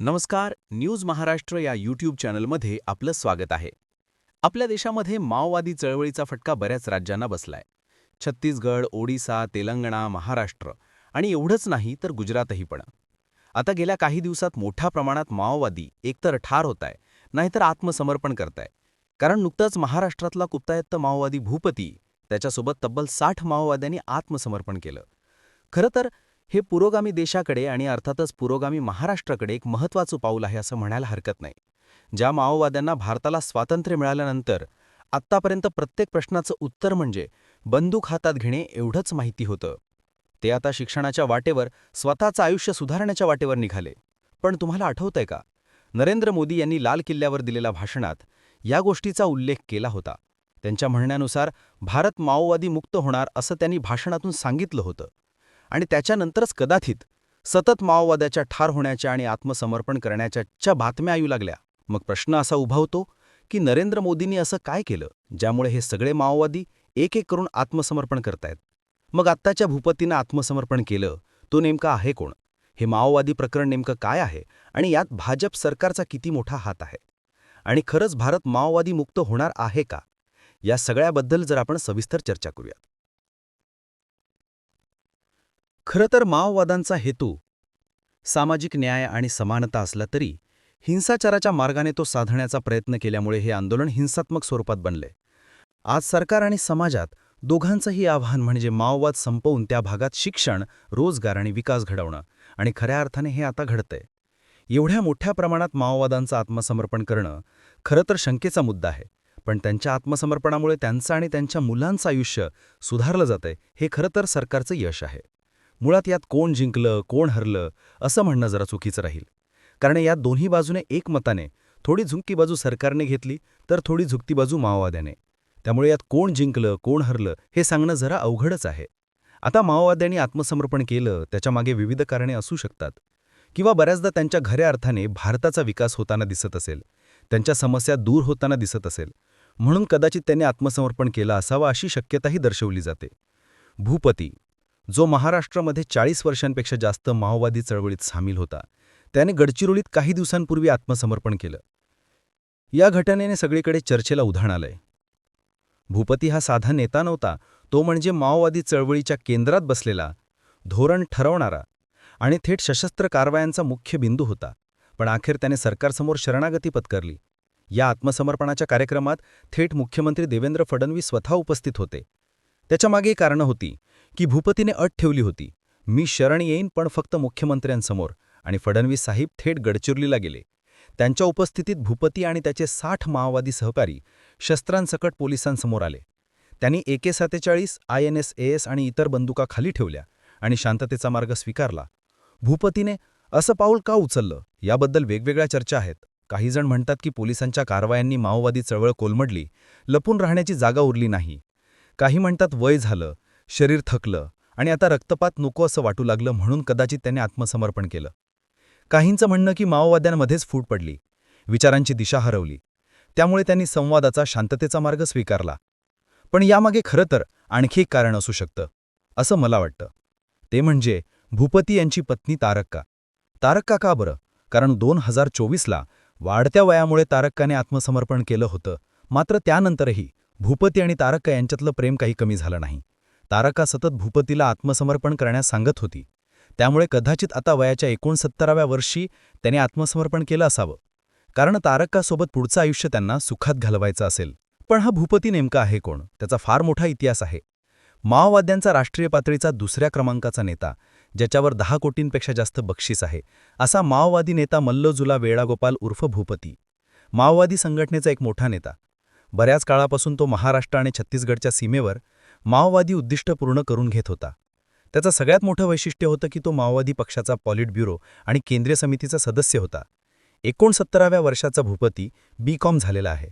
नमस्कार न्यूज महाराष्ट्र या यूट्यूब चॅनलमध्ये आपलं स्वागत आहे. आपल्या देशामध्ये माओवादी चळवळीचा फटका बऱ्याच राज्यांना बसलाय. छत्तीसगड ओडिसा तेलंगणा महाराष्ट्र आणि एवढंच नाही तर गुजरातही पण. आता गेल्या काही दिवसात मोठ्या प्रमाणात माओवादी एकतर ठार होत आहे नाहीतर आत्मसमर्पण करताय. कारण नुकताच महाराष्ट्रातला कुप्तायत्त माओवादी भूपती त्याच्यासोबत तब्बल साठ माओवाद्यांनी आत्मसमर्पण केलं. खरं तर हे पुरोगामी देशाकडे आणि अर्थातच पुरोगामी महाराष्ट्राकडे एक महत्त्वाचं पाऊल आहे असं म्हणायला हरकत नाही. ज्या माओवाद्यांना भारताला स्वातंत्र्य मिळाल्यानंतर आत्तापर्यंत प्रत्येक प्रश्नाचं उत्तर म्हणजे बंदूक हातात घेणे एवढंच माहिती होतं. ते आता शिक्षणाच्या वाटेवर स्वतःचं आयुष्य सुधारण्याच्या वाटेवर निघाले. पण तुम्हाला आठवतंय का? नरेंद्र मोदी यांनी लाल किल्ल्यावर दिलेल्या भाषणात या गोष्टीचा उल्लेख केला होता. त्यांच्या म्हणण्यानुसार भारत माओवादी मुक्त होणार असं त्यांनी भाषणातून सांगितलं होतं. आणि त्याच्यानंतरच कदाचित सतत माओवाद्याच्या ठार होण्याच्या आणि आत्मसमर्पण करण्याच्या बातम्या येऊ लागल्या. मग प्रश्न असा उभा होतो की नरेंद्र मोदींनी असं काय केलं ज्यामुळे हे सगळे माओवादी एक एक करून आत्मसमर्पण करतायत? मग आत्ताच्या भूपतीनं आत्मसमर्पण केलं तो नेमका आहे कोण? हे माओवादी प्रकरण नेमकं काय आहे? आणि यात भाजप सरकारचा किती मोठा हात आहे? आणि खरंच भारत माओवादी मुक्त होणार आहे का? या सगळ्याबद्दल जर आपण सविस्तर चर्चा करूयात. खरं तर माओवादांचा हेतू सामाजिक न्याय आणि समानता असला तरी हिंसाचाराच्या मार्गाने तो साधण्याचा प्रयत्न केल्यामुळे हे आंदोलन हिंसात्मक स्वरूपात बनले. आज सरकार आणि समाजात दोघांचंही आव्हान म्हणजे माओवाद संपवून त्या भागात शिक्षण रोजगार आणि विकास घडवणं आणि खऱ्या अर्थाने हे आता घडतंय. एवढ्या मोठ्या प्रमाणात माओवादांचं आत्मसमर्पण करणं खरं तर शंकेचा मुद्दा आहे पण त्यांच्या आत्मसमर्पणामुळे त्यांचं आणि त्यांच्या मुलांचं आयुष्य सुधारलं जातंय हे खरं तर सरकारचं यश आहे. मुळात यात कोण जिंकलं कोण हरलं असं म्हणणं जरा चुकीचं राहील. कारण या दोन्ही बाजूने एकमताने थोडी झुंकी बाजू सरकारने घेतली तर थोडी झुकती बाजू माओवाद्याने. त्यामुळे यात कोण जिंकलं कोण हरलं हे सांगणं जरा अवघडच आहे. आता माओवाद्यांनी आत्मसमर्पण केलं त्याच्यामागे विविध कारणे असू शकतात. किंवा बऱ्याचदा त्यांच्या खऱ्या अर्थाने भारताचा विकास होताना दिसत असेल त्यांच्या समस्या दूर होताना दिसत असेल म्हणून कदाचित त्यांनी आत्मसमर्पण केलं असावं अशी शक्यताही दर्शवली जाते. भूपती जो महाराष्ट्रामध्ये चाळीस वर्षांपेक्षा जास्त माओवादी चळवळीत सामील होता त्याने गडचिरोलीत काही दिवसांपूर्वी आत्मसमर्पण केलं. या घटनेने सगळीकडे चर्चेला उधाण आलंय. भूपती हा साधा नेता नव्हता तो म्हणजे माओवादी चळवळीच्या केंद्रात बसलेला धोरण ठरवणारा आणि थेट सशस्त्र कारवायांचा मुख्य बिंदू होता पण अखेर त्याने सरकारसमोर शरणागती पत्करली. या आत्मसमर्पणाच्या कार्यक्रमात थेट मुख्यमंत्री देवेंद्र फडणवीस स्वतः उपस्थित होते. त्याच्यामागे कारणं होती की भूपतीने अट ठेवली होती. मी शरण येईन पण फक्त मुख्यमंत्र्यांसमोर. आणि फडणवीस साहेब थेट गडचिरोलीला गेले. त्यांच्या उपस्थितीत भूपती आणि त्याचे साठ माओवादी सहकारी शस्त्रांसकट पोलिसांसमोर आले. त्यांनी एके सत्तेचाळीस आय एन एस एस आणि इतर बंदुका खाली ठेवल्या आणि शांततेचा मार्ग स्वीकारला. भूपतीने असं पाऊल का उचललं? याबद्दल वेगवेगळ्या चर्चा आहेत. काहीजण म्हणतात की पोलिसांच्या कारवायांनी माओवादी चळवळ कोलमडली. लपून राहण्याची जागा उरली नाही. काही म्हणतात वय झालं. शरीर थकलं आणि आता रक्तपात नको असं वाटू लागलं म्हणून कदाचित त्याने आत्मसमर्पण केलं. काहींचं म्हणणं की माओवाद्यांमध्येच फूट पडली. विचारांची दिशा हरवली. त्यामुळे त्यांनी संवादाचा शांततेचा मार्ग स्वीकारला. पण यामागे खरं तर आणखी एक कारण असू शकतं असं मला वाटतं. ते म्हणजे भूपती यांची पत्नी तारक्का. तारक्का का बरं? कारण दोन हजार चोवीसला वाढत्या वयामुळे तारक्काने आत्मसमर्पण केलं होतं. मात्र त्यानंतरही भूपती आणि तारक्का यांच्यातलं प्रेम काही कमी झालं नाही. तारका सतत भूपतीला आत्मसमर्पण करण्यास सांगत होती. त्यामुळे कदाचित आता वयाच्या एकोणसत्तराव्या वर्षी त्याने आत्मसमर्पण केलं असावं. कारण तारकासोबत पुढचं आयुष्य त्यांना सुखात घालवायचं असेल. पण हा भूपती नेमका आहे कोण? त्याचा फार मोठा इतिहास आहे. माओवाद्यांचा राष्ट्रीय पातळीचा दुसऱ्या क्रमांकाचा नेता ज्याच्यावर दहा कोटींपेक्षा जास्त बक्षीस आहे असा माओवादी नेता मल्लोजुला वेळागोपाल उर्फ भूपती. माओवादी संघटनेचा एक मोठा नेता. बऱ्याच काळापासून तो महाराष्ट्र आणि छत्तीसगडच्या सीमेवर माओवादी उद्दिष्ट पूर्ण करून घेत होता. त्याचं सगळ्यात मोठं वैशिष्ट्य होतं की तो माओवादी पक्षाचा पॉलिट ब्युरो आणि केंद्रीय समितीचा सदस्य होता. एकोणसत्तराव्या वर्षाचा भूपती बी कॉम झालेला आहे.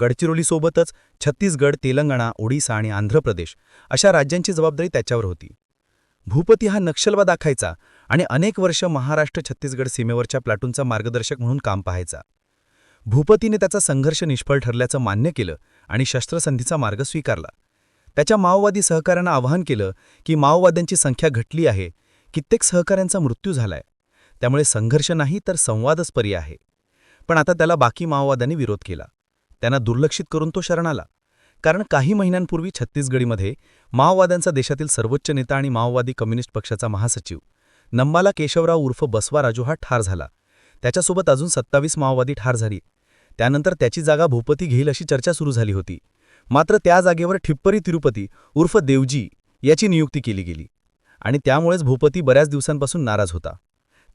गडचिरोलीसोबतच छत्तीसगड तेलंगणा ओडिसा आणि आंध्र प्रदेश अशा राज्यांची जबाबदारी त्याच्यावर होती. भूपती हा नक्षलवाद दाखायचा आणि अनेक वर्ष महाराष्ट्र छत्तीसगड सीमेवरच्या प्लाटूनचा मार्गदर्शक म्हणून काम पाहायचा. भूपतीने त्याचा संघर्ष निष्फळ ठरल्याचं मान्य केलं आणि शस्त्रसंधीचा मार्ग स्वीकारला. त्याच्या माओवादी सहकाऱ्यांना आवाहन केलं की माओवाद्यांची संख्या घटली आहे. कित्येक सहकाऱ्यांचा मृत्यू झालाय. त्यामुळे संघर्ष नाही तर संवादच पर्याय आहे. पण आता त्याला बाकी माओवाद्यांनी विरोध केला. त्यांना दुर्लक्षित करून तो शरण आला. कारण काही महिन्यांपूर्वी छत्तीसगडीमध्ये माओवाद्यांचा देशातील सर्वोच्च नेता आणि माओवादी कम्युनिस्ट पक्षाचा महासचिव नम्माला केशवराव उर्फ बसवा राजू हा ठार झाला. त्याच्यासोबत अजून सत्तावीस माओवादी ठार झाली. त्यानंतर त्याची जागा भूपती घेईल अशी चर्चा सुरू झाली होती. मात्र त्या जागेवर ठिप्परी तिरुपती उर्फ देवजी याची नियुक्ती केली गेली. आणि त्यामुळेच भूपती बऱ्याच दिवसांपासून नाराज होता.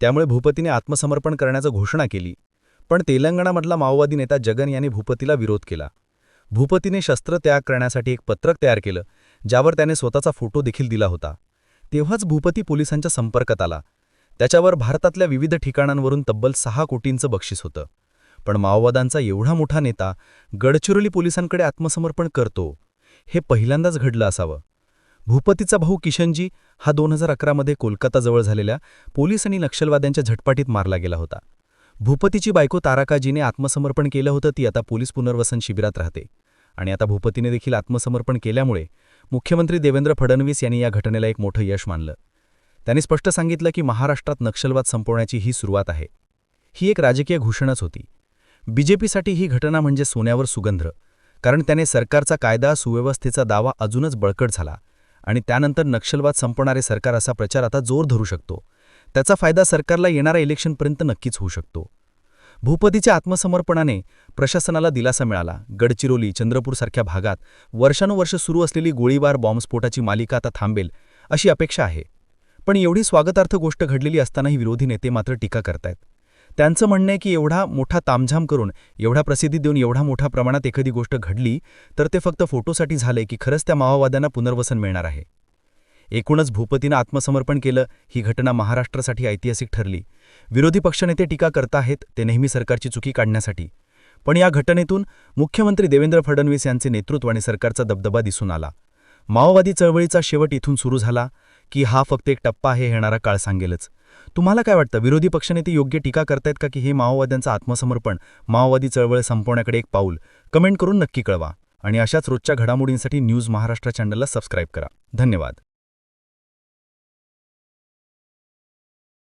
त्यामुळे भूपतीने आत्मसमर्पण करण्याचं घोषणा केली. पण तेलंगणामधला माओवादी नेता जगन याने भूपतीला विरोध केला. भूपतीने शस्त्र त्याग करण्यासाठी एक पत्रक तयार केलं ज्यावर त्याने स्वतःचा फोटो देखील दिला होता. तेव्हाच भूपती पोलिसांच्या संपर्कात आला. त्याच्यावर भारतातल्या विविध ठिकाणांवरून तब्बल सहा कोटींचं बक्षीस होतं. पण माओवादांचा एवढा मोठा नेता गडचिरोली पोलिसांकडे आत्मसमर्पण करतो हे पहिल्यांदाच घडलं असावं. भूपतीचा भाऊ किशनजी हा दोन हजार अकरामध्ये कोलकाताजवळ झालेल्या पोलीस आणि नक्षलवाद्यांच्या झटपाटीत मारला गेला होता. भूपतीची बायको ताराकाजीने आत्मसमर्पण केलं होतं ती आता पोलीस पुनर्वसन शिबिरात राहते. आणि आता भूपतीने देखील आत्मसमर्पण केल्यामुळे मुख्यमंत्री देवेंद्र फडणवीस यांनी या घटनेला एक मोठं यश मानलं. त्यांनी स्पष्ट सांगितलं की महाराष्ट्रात नक्षलवाद संपवण्याची ही सुरुवात आहे. ही एक राजकीय घोषणाच होती. बीजेपीसाठी ही घटना म्हणजे सोन्यावर सुगंध कारण त्याने सरकारचा कायदा सुव्यवस्थेचा दावा अजूनच बळकट झाला आणि त्यानंतर नक्षलवाद संपणारे सरकार असा प्रचार आता जोर धरू शकतो. त्याचा फायदा सरकारला येणाऱ्या इलेक्शनपर्यंत नक्कीच होऊ शकतो. भूपतीच्या आत्मसमर्पणाने प्रशासनाला दिलासा मिळाला. गडचिरोली चंद्रपूरसारख्या भागात वर्षानुवर्ष सुरू असलेली गोळीबार बॉम्बस्फोटाची मालिका आता थांबेल अशी अपेक्षा आहे. पण एवढी स्वागतार्थ गोष्ट घडलेली असतानाही विरोधी नेते मात्र टीका करतायत. त्यांचं म्हणणं आहे की एवढा मोठा तामझाम करून एवढा प्रसिद्धी देऊन एवढा मोठ्या प्रमाणात एखादी गोष्ट घडली तर ते फक्त फोटोसाठी झाले की खरंच त्या माओवाद्यांना पुनर्वसन मिळणार आहे. एकूणच भूपतीनं आत्मसमर्पण केलं ही घटना महाराष्ट्रासाठी ऐतिहासिक ठरली. विरोधी पक्षनेते टीका करताहेत ते नेहमी सरकारची चुकी काढण्यासाठी. पण या घटनेतून मुख्यमंत्री देवेंद्र फडणवीस यांचे नेतृत्व आणि सरकारचा दबदबा दिसून आला. माओवादी चळवळीचा शेवट इथून सुरू झाला की हा फक्त एक टप्पा आहे येणारा काळ सांगेलच. तुम्हाला काय वाटतं? विरोधी पक्षनेते योग्य टीका करतायत का की हे माओवाद्यांचं आत्मसमर्पण माओवादी चळवळ संपवण्याकडे एक पाऊल? कमेंट करून नक्की कळवा. आणि अशाच रोजच्या घडामोडींसाठी न्यूज महाराष्ट्र चॅनलला सबस्क्राईब करा. धन्यवाद.